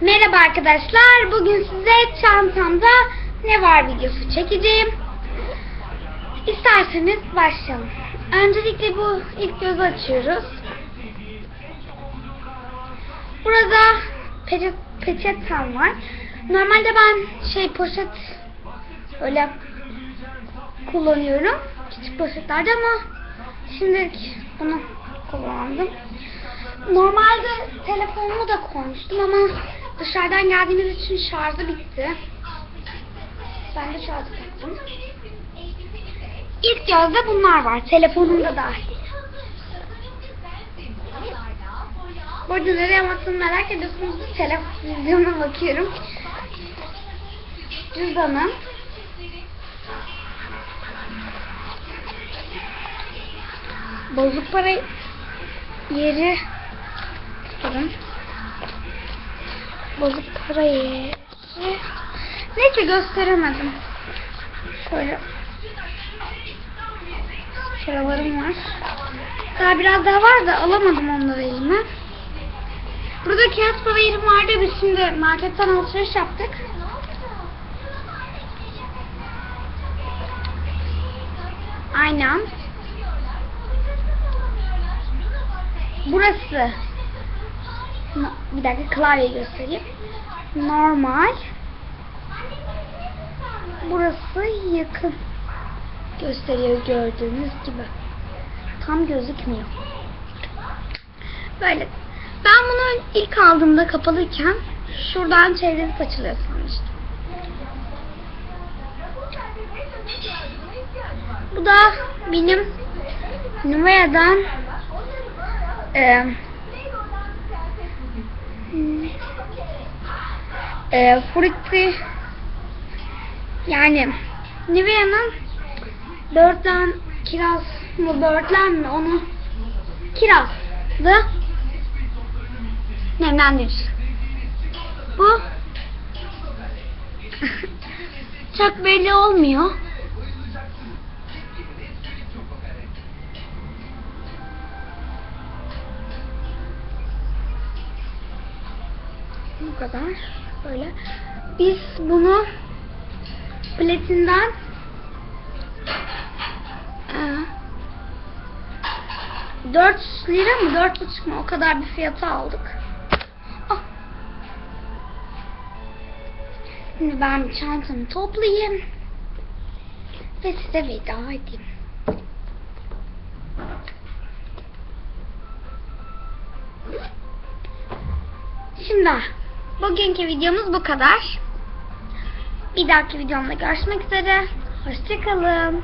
Merhaba arkadaşlar. Bugün size çantamda ne var videosu çekeceğim. İsterseniz başlayalım. Öncelikle bu ilk gözü açıyoruz. Burada peçet, peçetem var. Normalde ben şey poşet öyle kullanıyorum. Küçük poşetlerde ama şimdi bunu kullandım. Normalde telefonumu da koymuştum ama dışarıdan geldiğimiz için şarjı bitti. Ben de şarjı taktım. İlk gözde bunlar var. Telefonumda dahil. Bu arada nereye baktığımı merak ediyorsunuz. Televizyona bakıyorum. Cüzdanım. Bozuk para yeri Durun. Bozuk para yeri. Neyse gösteremedim. Şöyle. Şuralarım var. Daha biraz daha var da alamadım onları elime. Burada kağıt para yerim vardı. Biz şimdi marketten alışveriş yaptık. Aynen. Burası bir dakika klavyeyi göstereyim. Normal. Burası yakın gösteriyor gördüğünüz gibi. Tam gözükmüyor. Böyle. Ben bunu ilk aldığımda kapalıyken şuradan çevirip açılıyor sanmıştım. Bu da benim Nuvea'dan e, e, Frutti yani Nivea'nın böğürtlen kiraz mı böğürtlen mi onu kirazlı nemlendirici. Bu çok belli olmuyor. Bu kadar. Böyle. Biz bunu platinden e, 4 lira mı 4,5 mu o kadar bir fiyata aldık. Ah. Şimdi ben çantamı toplayayım ve size veda edeyim. Şimdi bugünkü videomuz bu kadar. Bir dahaki videomda görüşmek üzere. Hoşçakalın.